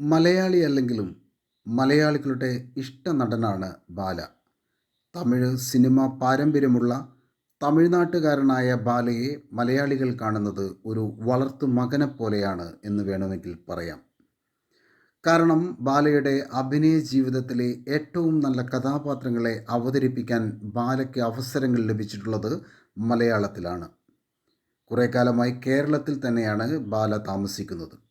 മലയാളി അല്ലെങ്കിലും മലയാളികളുടെ ഇഷ്ട നടനാണ് ബാല. തമിഴ് സിനിമ പാരമ്പര്യമുള്ള തമിഴ്നാട്ടുകാരനായ ബാലയെ മലയാളികൾ കാണുന്നത് ഒരു വളർത്തു മകനെ പോലെയാണ് എന്ന് വേണമെങ്കിൽ പറയാം. കാരണം ബാലയുടെ അഭിനയ ജീവിതത്തിലെ ഏറ്റവും നല്ല കഥാപാത്രങ്ങളെ അവതരിപ്പിക്കാൻ ബാലയ്ക്ക് അവസരങ്ങൾ ലഭിച്ചിട്ടുള്ളത് മലയാളത്തിലാണ്. കുറേ കാലമായി കേരളത്തിൽ തന്നെയാണ് ബാല താമസിക്കുന്നത്.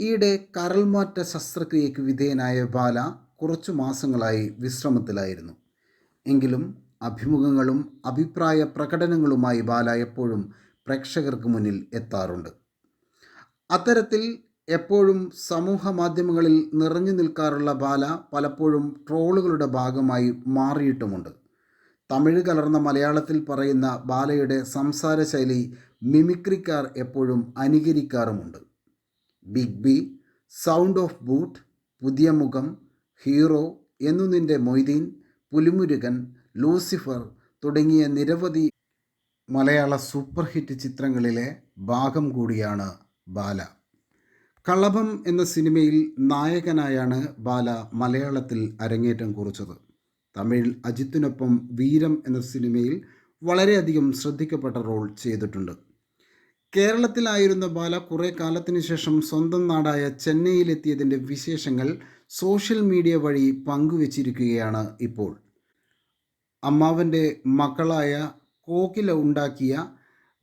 ഈയിടെ കരൾമാറ്റ ശസ്ത്രക്രിയയ്ക്ക് വിധേയനായ ബാല കുറച്ചു മാസങ്ങളായി വിശ്രമത്തിലായിരുന്നു. എങ്കിലും അഭിമുഖങ്ങളും അഭിപ്രായ പ്രകടനങ്ങളുമായി ബാല എപ്പോഴും പ്രേക്ഷകർക്ക് മുന്നിൽ എത്താറുണ്ട്. അത്തരത്തിൽ എപ്പോഴും സമൂഹ മാധ്യമങ്ങളിൽ നിറഞ്ഞു നിൽക്കാറുള്ള ബാല പലപ്പോഴും ട്രോളുകളുടെ ഭാഗമായി മാറിയിട്ടുമുണ്ട്. തമിഴ് കലർന്ന മലയാളത്തിൽ പറയുന്ന ബാലയുടെ സംസാര ശൈലി മിമിക്രിക്കാർ എപ്പോഴും അനുകരിക്കാറുമുണ്ട്. Big B sound of boot പുതിയ മുഖം ഹീറോ എന്നു നിന്റെ മൊയ്തീൻ പുലിമുരുകൻ ലൂസിഫർ തുടങ്ങിയ നിരവധി മലയാള സൂപ്പർ ഹിറ്റ് ചിത്രങ്ങളിലെ ഭാഗം കൂടിയാണ് ബാല. കളഭം എന്ന സിനിമയിൽ നായകനായാണ് ബാല മലയാളത്തിൽ അരങ്ങേറ്റം കുറിച്ചത്. തമിഴിൽ അജിത്തിനൊപ്പം വീരം എന്ന സിനിമയിൽ വളരെയധികം ശ്രദ്ധിക്കപ്പെട്ട റോൾ ചെയ്തിട്ടുണ്ട്. കേരളത്തിലായിരുന്ന ബാല കുറേ കാലത്തിനു ശേഷം സ്വന്തം നാടായ ചെന്നൈയിലെത്തിയതിന്റെ വിശേഷങ്ങൾ സോഷ്യൽ മീഡിയ വഴി പങ്കുവച്ചിരിക്കുകയാണ് ഇപ്പോൾ. അമ്മാവന്റെ മക്കളായ കോക്കില ഉണ്ടാക്കിയ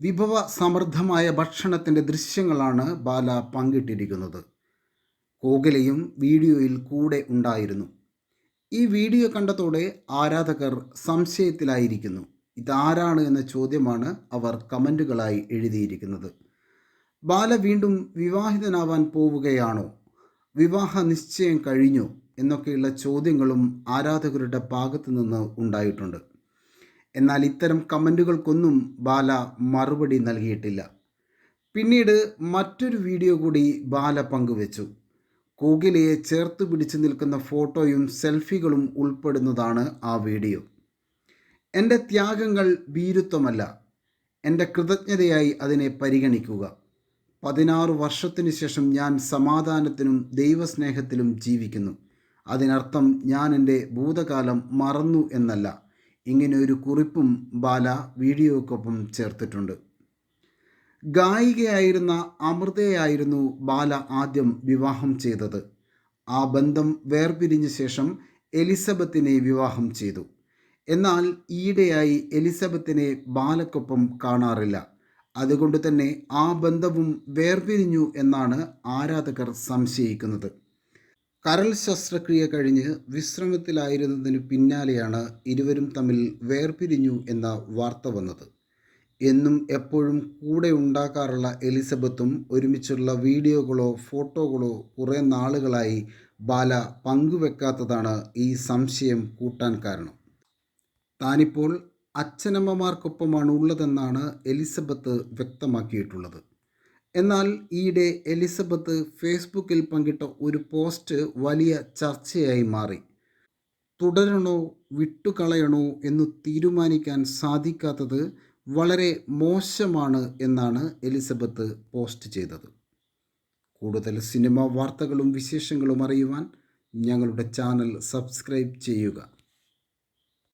വിഭവ സമൃദ്ധമായ ഭക്ഷണത്തിന്റെ ദൃശ്യങ്ങളാണ് ബാല പങ്കിട്ടിരിക്കുന്നത്. കോകിലയും വീഡിയോയിൽ കൂടെ ഉണ്ടായിരുന്നു. ഈ വീഡിയോ കണ്ടതോടെ ആരാധകർ സംശയത്തിലായിരിക്കുന്നു. ഇതാരാണ് എന്ന ചോദ്യമാണ് അവർ കമന്റുകളായി എഴുതിയിരിക്കുന്നത്. ബാല വീണ്ടും വിവാഹിതനാവാൻ പോവുകയാണോ? വിവാഹ നിശ്ചയം കഴിഞ്ഞോ എന്നൊക്കെയുള്ള ചോദ്യങ്ങളും ആരാധകരുടെ ഭാഗത്തു നിന്ന് ഉണ്ടായിട്ടുണ്ട്. എന്നാൽ ഇത്തരം കമന്റുകൾക്കൊന്നും ബാല മറുപടി നൽകിയിട്ടില്ല. പിന്നീട് മറ്റൊരു വീഡിയോ കൂടി ബാല പങ്കുവച്ചു. കോകിലയെ ചേർത്ത് പിടിച്ചു നിൽക്കുന്ന ഫോട്ടോയും സെൽഫികളും ഉൾപ്പെടുന്നതാണ് ആ വീഡിയോ. എന്റെ ത്യാഗങ്ങൾ ഭീരുത്വമല്ല. എന്റെ കൃതജ്ഞതയായി അതിനെ പരിഗണിക്കുക. പതിനാറ് വർഷത്തിനു ശേഷം ഞാൻ സമാധാനത്തിനും ദൈവസ്നേഹത്തിലും ജീവിക്കുന്നു. അതിനർത്ഥം ഞാൻ എന്റെ ഭൂതകാലം മറന്നു എന്നല്ല. ഇങ്ങനെ ഒരു കുറിപ്പും ബാല വീഡിയോക്കൊപ്പം ചേർത്തിട്ടുണ്ട്. ഗായികയായിരുന്ന അമൃതയായിരുന്നു ബാല ആദ്യം വിവാഹം ചെയ്തത്. ആ ബന്ധം വേർപിരിഞ്ഞ ശേഷം എലിസബത്തിനെ വിവാഹം ചെയ്തു. എന്നാൽ ഈയിടെയായി എലിസബത്തിനെ ബാലക്കൊപ്പം കാണാറില്ല. അതുകൊണ്ട് തന്നെ ആ ബന്ധവും വേർപിരിഞ്ഞു എന്നാണ് ആരാധകർ സംശയിക്കുന്നത്. കരൾ ശസ്ത്രക്രിയ കഴിഞ്ഞ് വിശ്രമത്തിലായിരുന്നതിനു പിന്നാലെയാണ് ഇരുവരും തമ്മിൽ വേർപിരിഞ്ഞു എന്ന വാർത്ത വന്നത്. എന്നും എപ്പോഴും കൂടെ ഉണ്ടാക്കാറുള്ള എലിസബത്തും ഒരുമിച്ചുള്ള വീഡിയോകളോ ഫോട്ടോകളോ കുറേ നാളുകളായി ബാല പങ്കുവെക്കാത്തതാണ് ഈ സംശയം കൂട്ടാൻ കാരണം. താനിപ്പോൾ അച്ഛനമ്മമാർക്കൊപ്പമാണ് ഉള്ളതെന്നാണ് എലിസബത്ത് വ്യക്തമാക്കിയിട്ടുള്ളത്. എന്നാൽ ഈയിടെ എലിസബത്ത് ഫേസ്ബുക്കിൽ പങ്കിട്ട ഒരു പോസ്റ്റ് വലിയ ചർച്ചയായി മാറി. തുടരണോ വിട്ടുകളയണോ എന്ന് തീരുമാനിക്കാൻ സാധിക്കാത്തത് വളരെ മോശമാണ് എന്നാണ് എലിസബത്ത് പോസ്റ്റ് ചെയ്തത്. കൂടുതൽ സിനിമ വാർത്തകളും വിശേഷങ്ങളും അറിയുവാൻ ഞങ്ങളുടെ ചാനൽ സബ്സ്ക്രൈബ് ചെയ്യുക.